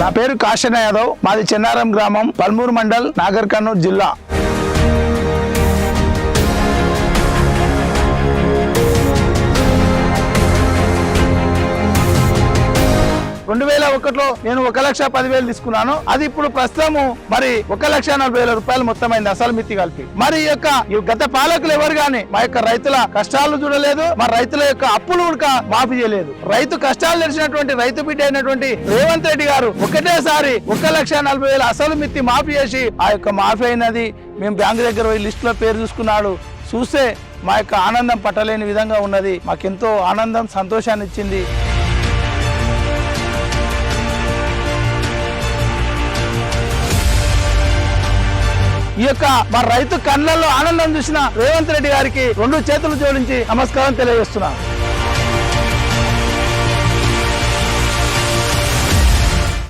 నా పేరు కాశన యాదవ్. మాది చెన్నారం గ్రామం పల్మూరు మండల్ నాగర్ కర్నూలు జిల్లా. రెండు వేల ఒకటిలో నేను ఒక లక్ష పదివేలు తీసుకున్నాను. అది ఇప్పుడు ప్రస్తుతము మరి ఒక లక్ష నలభై వేల రూపాయలు మొత్తం అయింది అసలు మిత్తి కలిపి. మరి ఈ యొక్క ఈ గత పాలకులు ఎవరు గాని మా యొక్క రైతుల కష్టాలు చూడలేదు మా రైతుల యొక్క అప్పులు కూడా మాఫీ చేయలేదు. రైతు కష్టాలు తెలిసినటువంటి రైతు బిడ్డ అయినటువంటి రేవంత్ రెడ్డి గారు ఒకటేసారి ఒక లక్ష నలభై వేల అసలు మిత్తి మాఫీ చేసి ఆ యొక్క మాఫీ అయినది మేము బ్యాంకు దగ్గర పోయి లిస్ట్లో పేరు చూసుకున్నాడు. చూస్తే మా యొక్క ఆనందం పట్టలేని విధంగా ఉన్నది. మాకెంతో ఆనందం సంతోషాన్ని ఇచ్చింది. ఈ యొక్క మా రైతు కళ్ళల్లో ఆనందం చూసిన రేవంత్ రెడ్డి గారికి రెండు చేతులు జోడించి నమస్కారం తెలియజేస్తున్నాను